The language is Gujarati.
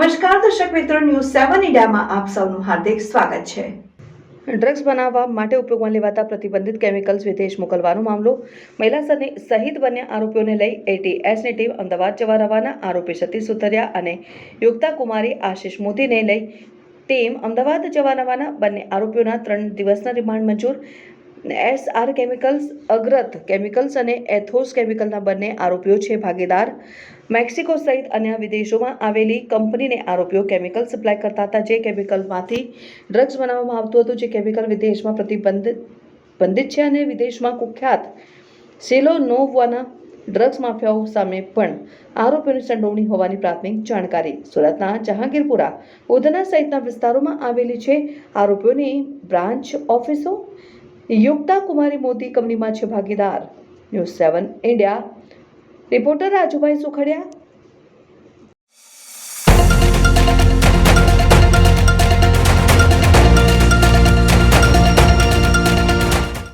મિત્રો ન્યૂઝ સેવન ઇન્ડિયામાં આપ સૌનું હાર્દિક સ્વાગત છે. ડ્રગ્સ બનાવવા માટે ઉપયોગમાં લેવાતા પ્રતિબંધિત કેમિકલ્સ વિદેશ મોકલવાનો મામલો. મહિલા સહિત બંને આરોપીઓને લઈ એટીએસની ટીમ અમદાવાદ જવા રવાના. આરોપી સતીશ સુતરિયા અને યુક્તા કુમારી આશિષ મોદીને લઈ ટીમ અમદાવાદ જવા રવાના. બંને આરોપીઓના ત્રણ દિવસના રિમાન્ડ મંજૂર. એસ આર કેમિકલ્સ, અગ્રત કેમિકલ્સ અને એથોસ કેમિકલના બંને આરોપીઓ છે ભાગીદાર. મેક્સિકો સહિત અન્ય વિદેશોમાં આવેલી કંપનીને આરોપીઓ કેમિકલ સપ્લાય કરતા હતા, જે કેમિકલમાંથી ડ્રગ્સ બનાવવામાં આવતું હતું, જે કેમિકલ વિદેશમાં પ્રતિબંધિત બંધિત છે અને વિદેશમાં કુખ્યાત સેલો નોવાના ડ્રગ્સ માફિયાઓ સામે પણ આરોપીઓની સંડોવણી હોવાની પ્રાથમિક જાણકારી સુરતના જહાંગીરપુરા ઉધના સહિતના વિસ્તારોમાં આવેલી છે. આરોપીઓની બ્રાન્ચ ઓફિસો યુક્તા કુમારી મોદી કંપનીમાં છે ભાગીદાર. News seven India reporter Rajubhai Sukhadiya